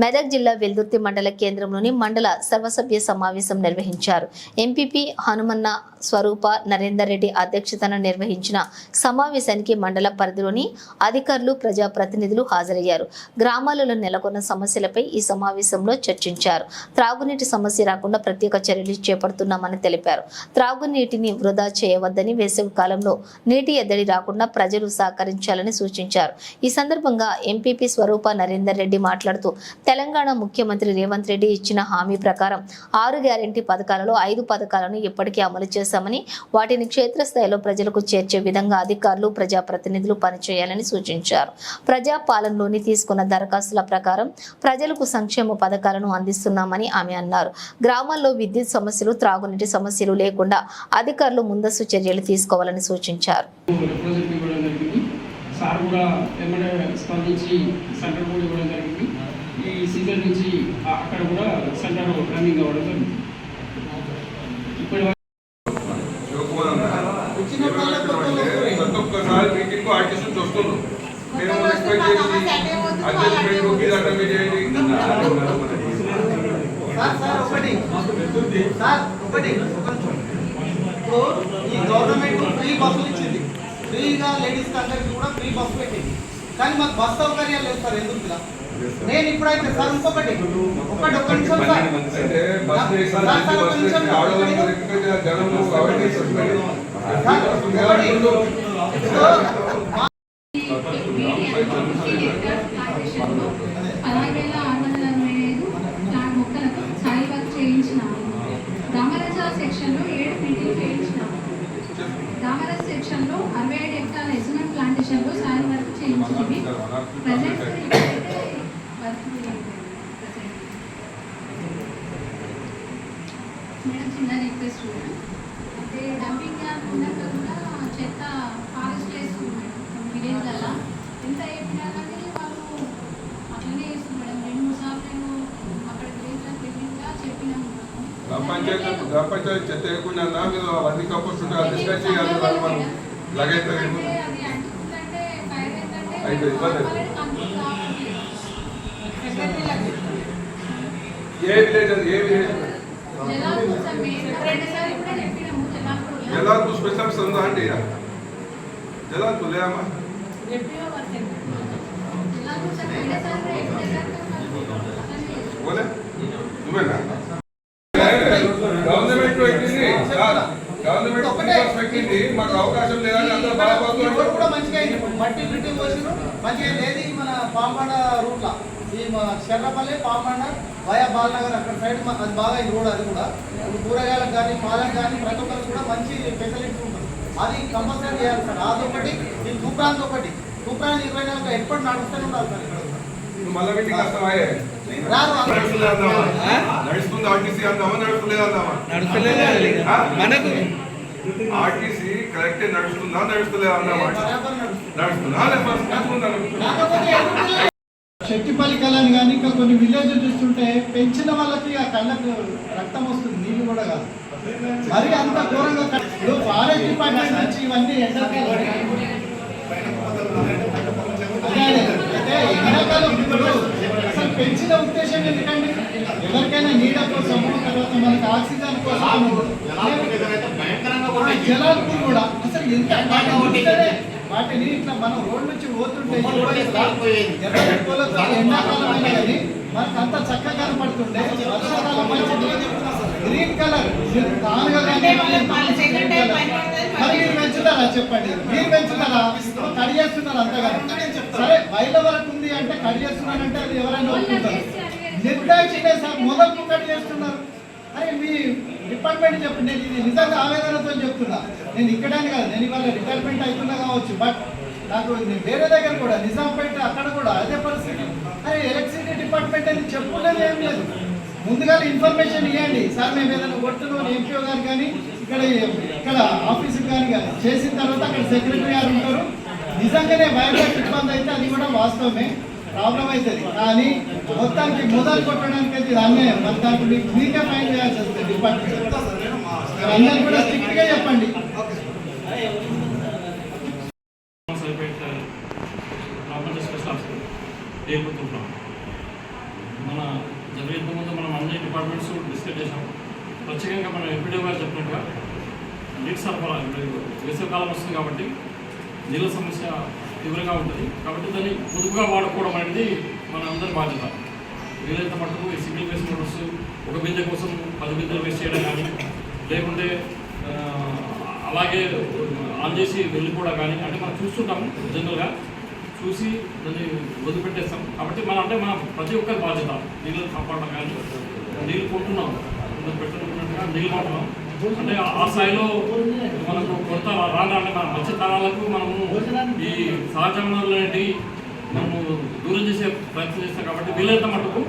మెదక్ జిల్లా వెల్దుర్తి మండల కేంద్రంలోని మండల సర్వసభ్య సమావేశం నిర్వహించారు. ఎంపీపీ హనుమన్న స్వరూప నరేందర్ రెడ్డి అధ్యక్షతన నిర్వహించిన సమావేశానికి మండల పరిధిలోని అధికారులు ప్రజాప్రతినిధులు హాజరయ్యారు. గ్రామాలలో నెలకొన్న సమస్యలపై ఈ సమావేశంలో చర్చించారు. త్రాగునీటి సమస్య రాకుండా ప్రత్యేక చర్యలు చేపడుతున్నామని తెలిపారు. త్రాగునీటిని వృధా చేయవద్దని వేసవి కాలంలో నీటి ఎద్దడి రాకుండా ప్రజలు సహకరించాలని సూచించారు. ఈ సందర్భంగా ఎంపీపీ స్వరూప నరేందర్ రెడ్డి మాట్లాడుతూ తెలంగాణ ముఖ్యమంత్రి రేవంత్ రెడ్డి ఇచ్చిన హామీ ప్రకారం ఆరు గ్యారెంటీ పథకాలలో ఐదు పథకాలను ఇప్పటికే అమలు చేశామని వాటిని క్షేత్రస్థాయిలో ప్రజలకు చేర్చే విధంగా అధికారులు ప్రజాప్రతినిధులు పనిచేయాలని సూచించారు. ప్రజా పాలనలోని తీసుకున్న దరఖాస్తుల ప్రకారం ప్రజలకు సంక్షేమ పథకాలను అందిస్తున్నామని ఆమె అన్నారు. గ్రామాల్లో విద్యుత్ సమస్యలు త్రాగునీటి సమస్యలు లేకుండా అధికారులు ముందస్తు చర్యలు తీసుకోవాలని సూచించారు. సార్ కూడా స్పందించి సెంటర్ కూడా ఇవ్వడం జరిగింది. ఈ సీజన్ నుంచి అక్కడ కూడా సెంటర్ రన్నింగ్ అవ్వడం జరిగింది. ఇప్పటి ప్రతి ఒక్కసారి మీటింగ్ ఆర్టిస్ట్ మేము ఎక్స్పెక్ట్ చేసి అడ్జస్ట్మెంట్ ఈ గవర్నమెంట్ ఫ్రీ బస్సులు ఇచ్చింది. ఫ్రీగా లేడీస్ అందరికి కూడా ఫ్రీ బస్సు పెట్టింది. కానీ మాకు బస్ సౌకర్యాలు లేవు సార్ ఎందుకు ఇలా? నేను ఇప్పుడైతే సార్ ఇంకొకటి. ఒకటి ఒక్క నిమిషం సార్. సార్, ఒకటి. ఇప్పుడు పదహారు వేల ఆరు వందల అరవై ఐదు ప్లాంట్ మొక్కలకు సాయి వర్క్ చేయించినాము రామరాజ సెక్షన్లో ఏడు మీటింగ్ చేయించినాము రామరాజ సెక్షన్లో అరవై ఏడు హెక్టార్ల ఎస్ఎన్ఎం ప్లాంటేషన్లో సాయి వర్క్ చేయించింది ప్రజెంట్ ఇప్పుడైతే వర్క్ లేదు ప్రజెంట్ రిక్వెస్ట్ మేడం అంటే డంపింగ్ యార్డ్ ఉన్నాక కూడా చెత్త ఫారెస్ట్ వేస్తుంది మేడం విలేజ్లలో. ఎంత చెప్పినా కానీ వాళ్ళు అట్లనే మేడం రెండు మూడు సార్లు నేను అక్కడ విలేజ్లో వెళ్ళిగా చెప్పినాము గ్రామ పంచాయతీ గ్రామ పంచాయతీ చెత్త వేయకుండా మీరు అవన్నీ కంపోస్ట్ డిస్కస్ చేయాలి వాళ్ళు మనం. లగైతే అయితే ఇబ్బంది. ఏ విలేజ్ అది ఏ విలేజ్ జలాలు కోసం మేము రెండుసార్లు కూడా చెప్పినాము జలాలు జలాలకు స్పెషల్స్ ఉందా అండి జలాలు లేదమ్మా జలాలు కోసం రెండుసార్లు కూడా చెప్పినారు बोले నువ్వేనా గవర్నమెంట్ పెట్టింది సార్, గవర్నమెంట్ ఫోకస్ పెట్టింది మాకు అవకాశం లేదని అందరూ బాధపడుతూ ఇప్పుడు కూడా మంచిగా అయింది ఇప్పుడు మట్టి బిట్టి పోసిరు మంచిగా లేదు మన పాంబండ రూట్ లా ఈ మన శర్రపల్లి పాంబండ వయా బాలనగర్ అక్కడ సైడ్ మ- అది బాగా రోడ్ అది కూడా. ఇప్పుడు కూరగాయలకు కానీ పాలకు కానీ ప్రతి ఒక్కరికి కూడా మంచి ఫెసిలిటీ ఉంటుంది. అది కంపల్సరీ చేయాలి సార్. అదొకటి ఈ తూప్రాంత్ ఒకటి. తూప్రాంత్ ఇరవై నాలుగు ఎప్పుడు నడుస్తూనే ఉండాలి సార్ ఇక్కడ. నడుస్తుంది ఆర్టీసీ అందామా? నడుస్తలేదు అందామా? ఆ? మనకు ఆర్టీసీ కరెక్టే నడుస్తుందా నడుస్తలేదు అందామా? బరాబర్ నడుస్తుంది. నడుస్తుందా? లేకపోతే కళని కానీ ఇంకా కొన్ని విలేజ్ చూస్తుంటే పెంచిన వాళ్ళకి ఆ కళ్ళకు రక్తం వస్తుంది నీళ్ళు కూడా కాదు. మరి అంత ఘోరంగా ఇప్పుడు ఫారెస్ట్ డిపార్ట్మెంట్ నుంచి ఇవన్నీ ఎండాకాలం. అయితే అసలు పెంచిన ఉద్దేశం ఎందుకండి? ఎవరికైనా నీడ కోసం తర్వాత మనకి ఆక్సిజన్ కోసం. ఆ జలాలకు కూడా అసలు ఎంత వాటిని ఇట్లా మనం రోడ్ నుంచి పోతుంటే ఎండాకాలం కానీ మనకు అంత చక్కగా కనపడుతుండే. వర్షాకాలం గ్రీన్ కలర్. మరి మీరు పెంచుతారా చెప్పండి. మీరు పెంచుతారా? కడి చేస్తున్నారు అంతగా సరే బయట వరకు ఉంది అంటే కడి చేస్తున్నారంటే అది ఎవరైనా ఒప్పుకుంటారు. నిర్దాక్షిణ్య సార్ మొదలు కడి చేస్తున్నారు. అరే మీ డిపార్ట్మెంట్ చెప్పండి. నేను ఇది నిజంగా ఆవేదనతో చెప్తున్నా. నేను ఇక్కడని కాదు నేను ఇవాళ రిటైర్మెంట్ అవుతున్నా కావచ్చు బట్ నాకు వేరే దగ్గర కూడా నిజాంపేట అక్కడ కూడా అదే పరిస్థితి. అరే ఎలక్ట్రిసిటీ డిపార్ట్మెంట్ అని చెప్పలేదు ఏం లేదు. ముందుగా ఇన్ఫర్మేషన్ ఇవ్వండి. సార్ మేము ఏదైనా కొట్టును ఎంపీఓ గారు కానీ ఇక్కడ ఇక్కడ ఆఫీసుకి కానీ కానీ చేసిన తర్వాత అక్కడ సెక్రటరీ గారు ఉంటారు. నిజంగానే వైరస్ ఇబ్బంది అయితే అది కూడా వాస్తవమే. ప్రాబ్లం అవుతుంది. కానీ మొత్తానికి మొదలు కొట్టడానికి అయితే ఇది అన్యాయం మరి దానికి మీకే ఫైన్ చేయాల్సి వస్తుంది డిపార్ట్మెంట్. అందరూ కూడా స్ట్రిక్ట్గా చెప్పండి సరిపోయి ప్రాపర్ స్పెషల్ హాస్పిటల్ ఏ ప్రభుత్వం ప్రత్యేకంగా మన ఎంపీడీ గారు చెప్పినట్టుగా నీటి సరఫరా ఇప్పుడు వేసవికాలం వస్తుంది కాబట్టి నీళ్ళ సమస్య తీవ్రంగా ఉంటుంది కాబట్టి దాన్ని పొదుపుగా వాడుకోవడం అనేది మన అందరి బాధ్యత. వీలైనంత మటుకు ఈ సింగిల్ వేస్ట్ మోటార్స్ ఒక బిందె కోసం పది బిందెలు వేస్ట్ చేయడం కానీ లేకుంటే అలాగే ఆన్ చేసి వెళ్ళిపోవడం కానీ అంటే మనం చూస్తుంటాము జనరల్గా. చూసి దాన్ని వదిలిపెట్టేస్తాం. కాబట్టి మన అంటే మన ప్రతి ఒక్కరి బాధ్యత నీళ్ళు కాపాడడం కానీ నీళ్ళు కొట్టున్నాం. పెట్టుకుంటున్నట్టుగా నీళ్ళు కొట్టడం అంటే ఆ- స్థాయిలో మనకు కొత్త రాను అంటే మన మంచి తరాలకు మనము ఈ సహజ వనరులు నన్ను మనము దూరం చేసే ప్రయత్నం చేస్తాం కాబట్టి వీలైనంత మటుకు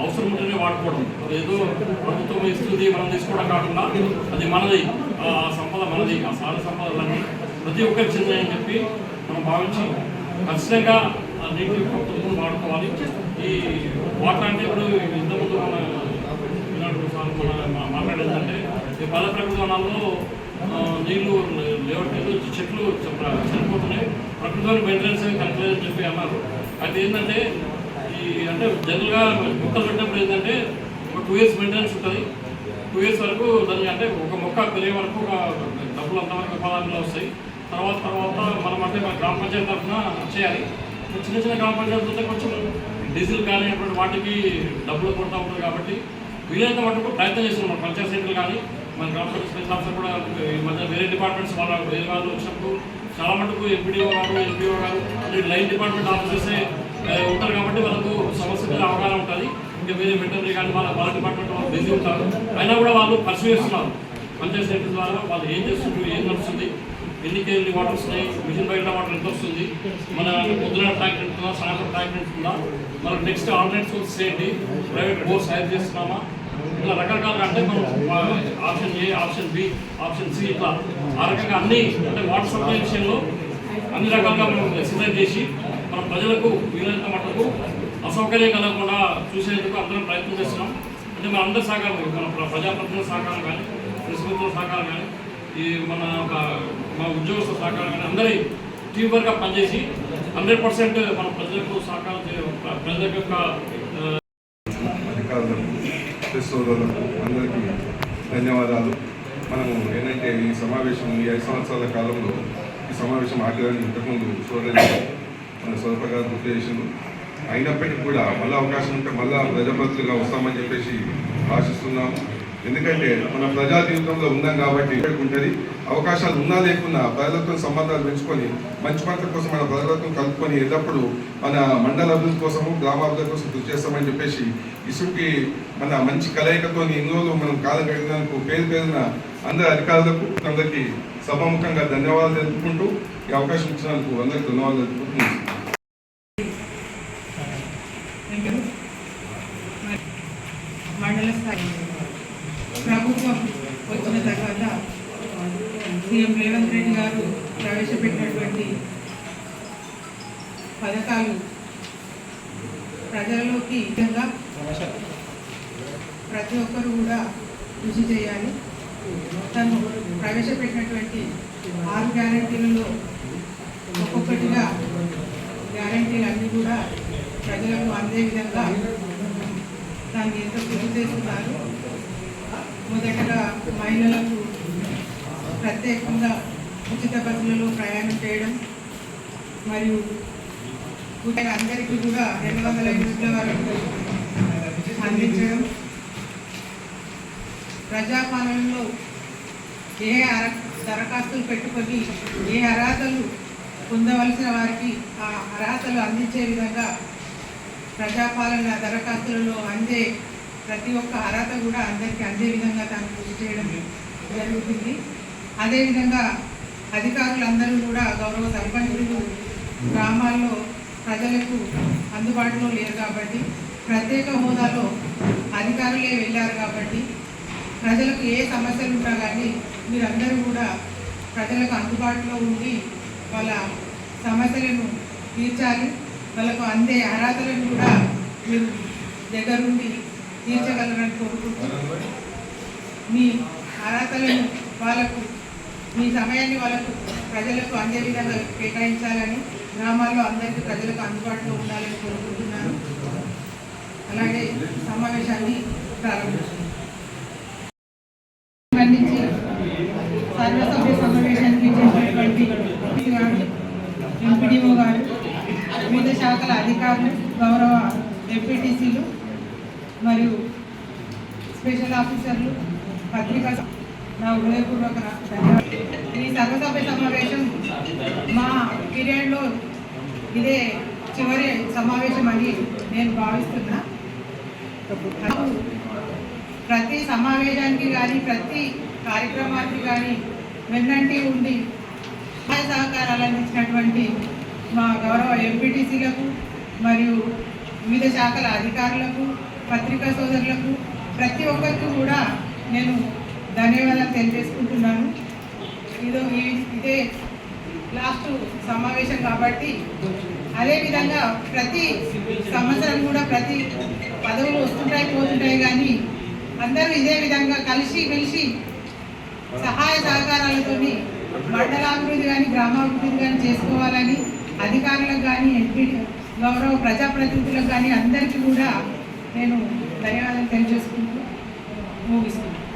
అవసరం ఉంటేనే వాడుకోవడం. అదేదో ప్రభుత్వం ఇస్తుంది మనం తీసుకోవడం కాకుండా అది మనది. ఆ సంపద మనది ఆ సహజ సంపదలన్నీ ప్రతి ఒక్కరి చెందినని చెప్పి మనం భావించి ఖచ్చితంగా ఆ నీటి ప్రభుత్వం వాడుకోవాలి. ఈ వాటర్ అంటే ఇప్పుడు ఇంతకుముందు మన ఈనాడు సార్ మన మాట్లాడేదంటే ఈ పల్లె ప్రకృతి వనాల్లో ఆ, నీళ్ళు లేవట్లేదు చెట్లు చనిపోతున్నాయి ప్రకృతిలో మెయింటెనెన్స్ కలగలేదని చెప్పి అన్నారు. అది ఏంటంటే ఈ అంటే జనరల్గా మొక్కలు పెట్టినప్పుడు ఏంటంటే ఒక టూ ఇయర్స్ మెయింటెనెన్స్ ఉంటుంది. టూ ఇయర్స్ వరకు దాన్ని అంటే ఒక మొక్క పెరిగే వరకు ఒక డబ్బులు అంతవరకు పదార్థాలు వస్తాయి. తర్వాత తర్వాత మనం అంటే మన గ్రామ పంచాయతీ తరఫున చేయాలి. చిన్న చిన్న గ్రామ పంచాయతీలు ఉంటే కొంచెం డీజిల్ కానీ అటువంటి వాటికి డబ్బులు కొడతా ఉంటుంది కాబట్టి వీలైనంత మటుకు ప్రయత్నం చేస్తున్నాం. మన పంచాయతీ సెంటర్లు కానీ మన గ్రామ పంచాయతీ స్పెషల్ ఆఫీసర్ కూడా ఈ మధ్య వేరే డిపార్ట్మెంట్స్ వాళ్ళ వేరే వాళ్ళు వచ్చినప్పుడు చాలా మటుకు ఎంపీడీఓ గారు ఎంపీఓ గారు లైన్ డిపార్ట్మెంట్ ఆఫీసర్సే ఉంటారు కాబట్టి వాళ్ళకు సమస్య మీద అవగాహన ఉంటుంది. ఇంకా వేరే వెటర్నరీ కానీ వాళ్ళ వాళ్ళ డిపార్ట్మెంట్ వాళ్ళు బిజీ ఉంటారు. అయినా కూడా వాళ్ళు పర్సూ చేస్తున్నారు. పంచాయతీ సెంటర్ ద్వారా వాళ్ళు ఏం చేస్తున్నారు ఏం నడుస్తుంది ఎన్ని కేజీలు వాటర్ వస్తున్నాయి మిషన్ బయట వాటర్ ఎంత వస్తుంది మన పొద్దున ట్యాంక్ ఉంటుందా సాయంత్రం ట్యాంక్ ఉంటుందా మన నెక్స్ట్ ఆన్లైన్ సోర్స్ ఏంటి ప్రైవేట్ బోర్స్ హైర్ చేస్తున్నామా ఇట్లా రకరకాలుగా అంటే మనం option A option B option C ఇట్లా ఆ రకంగా అన్ని అంటే వాటర్ సప్లై విషయంలో అన్ని రకాలుగా మనం సిద్ధం చేసి మన ప్రజలకు వీలైనంత మటుకు అసౌకర్యం కలగకుండా చూసేందుకు అందరం ప్రయత్నం చేస్తున్నాం. అంటే మన అందరి సహకారం మన ప్రజాప్రతినిధుల సహకారం కానీ ప్రెసిడెంట్ల సహకారం కానీ ఈ మన ఒక- మా ఉద్యోగస్తుల సహకారం కానీ అందరి టీవర్గా వర్క్గా పనిచేసి హండ్రెడ్ పర్సెంట్ మన ప్రజలకు సహకారం ప్రజల యొక్క సోదరులకు అందరికీ ధన్యవాదాలు. మనము ఏంటంటే ఈ సమావేశం ఈ ఐదు సంవత్సరాల కాలంలో ఈ సమావేశం ఆఖరి ఇంతకుముందు సోదరి మన స్వల్పగా గుర్తు చేసిండు అయినప్పటికీ కూడా మళ్ళీ అవకాశం ఉంటే మళ్ళీ ప్రజాప్రతినిధులుగా వస్తామని చెప్పేసి ఆశిస్తున్నాము. ఎందుకంటే మన ప్రజా జీవితంలో ఉన్నాం కాబట్టి ఇక్కడికి ఉంటుంది. అవకాశాలు ఉన్నా లేకున్నా ప్రజలతో సంబంధాలు పెంచుకొని మంచి పనుల కోసం మన ప్రజలతో కలుపుకొని ఎల్లప్పుడూ మన మండల అభివృద్ధి కోసము గ్రామాభివృద్ధి కోసం కృషి చేస్తామని చెప్పేసి ఇసుకి మన మంచి కలయికతో ఎన్నోలో రోజులు మనం కాలం గడిపినందుకు పేరు పేరున అందరి అధికారులకు అందరికీ సభాముఖంగా ధన్యవాదాలు తెలుపుకుంటూ ఈ అవకాశం ఇచ్చినందుకు అందరికీ ధన్యవాదాలు తెలుపుకుంటున్నాను. మండల స్థాయి ప్రభుత్వం వచ్చిన తర్వాత సీఎం రేవంత్ రెడ్డి గారు ప్రవేశపెట్టినటువంటి పథకాలు ప్రజలలోకి విధంగా ప్రతి ఒక్కరు కూడా కృషి చేయాలి. మొత్తం ప్రవేశపెట్టినటువంటి ఆరు గ్యారంటీలలో ఒక్కొక్కటిగా గ్యారంటీలు అన్నీ కూడా ప్రజలకు అందే విధంగా దాన్ని ఎంతో కృషి చేస్తున్నారు. మొదటగా మహిళలకు ప్రత్యేకంగా ఉచిత బస్సులలో ప్రయాణం చేయడం మరియు అందరికీ కూడా రెండు వందల యూనిట్ల వరకు అందించడం. ప్రజాపాలనలో ఏ అర దరఖాస్తులు పెట్టుకొని ఏ అర్హతలు పొందవలసిన వారికి ఆ అర్హతలు అందించే విధంగా ప్రజాపాలన దరఖాస్తులలో అందే ప్రతి ఒక్క అర్హత కూడా అందరికీ అందే విధంగా తాను కృషి చేయడం జరుగుతుంది. అదేవిధంగా అధికారులందరూ కూడా గౌరవ సర్పంచులు గ్రామాల్లో ప్రజలకు అందుబాటులో లేరు కాబట్టి ప్రత్యేక హోదాలో అధికారులే వెళ్ళారు కాబట్టి ప్రజలకు ఏ సమస్యలు ఉన్నా కానీ మీరందరూ కూడా ప్రజలకు అందుబాటులో ఉండి వాళ్ళ సమస్యలను తీర్చాలి. వాళ్ళకు అందే అర్హతలను కూడా మీరు దగ్గరుండి తీర్చగలరని కోరుకుంటున్నాను మీ అర్హతలను వాళ్ళకు మీ సమయాన్ని వాళ్ళకు ప్రజలకు అందే విధంగా కేటాయించాలని గ్రామాల్లో అందరికీ ప్రజలకు అందుబాటులో ఉండాలని కోరుకుంటున్నాను. అలాగే సమావేశాన్ని ప్రారంభిస్తున్నాను స్పందించి సర్వసభ్య సమావేశానికి చేసినటువంటి గారు ఎంపీడీఓ గారు వివిధ శాఖల అధికారులు గౌరవ ఎంపీటీసీలు మరియు స్పెషల్ ఆఫీసర్లు పత్రికా నా హృదయపూర్వక ఈ సర్వసభ్య సమావేశం మా పీరియడ్లో ఇదే చివరి సమావేశం అని నేను భావిస్తున్నా. ప్రతి సమావేశానికి కానీ ప్రతి కార్యక్రమానికి కానీ వెన్నంటి ఉండి సహాయ సహకారాలు అందించినటువంటి మా గౌరవ ఎంపీటీసీలకు మరియు వివిధ శాఖల అధికారులకు పత్రికా సోదరులకు ప్రతి ఒక్కరికి కూడా నేను ధన్యవాదాలు తెలియజేసుకుంటున్నాను. ఇదో ఇదే లాస్ట్ సమావేశం కాబట్టి అదేవిధంగా ప్రతి సంవత్సరం కూడా ప్రతి పదవులు వస్తుంటాయి పోతుంటాయి కానీ అందరూ ఇదే విధంగా కలిసి మెలిసి సహాయ సహకారాలతోని మండలాభివృద్ధి కానీ గ్రామాభివృద్ధి కానీ చేసుకోవాలని అధికారులకు కానీ ఎంపీ గౌరవ ప్రజాప్రతినిధులకు కానీ అందరికీ కూడా నేను ధన్యవాదాలు తెలియజేసుకుంటూ ముగిస్తున్నాను.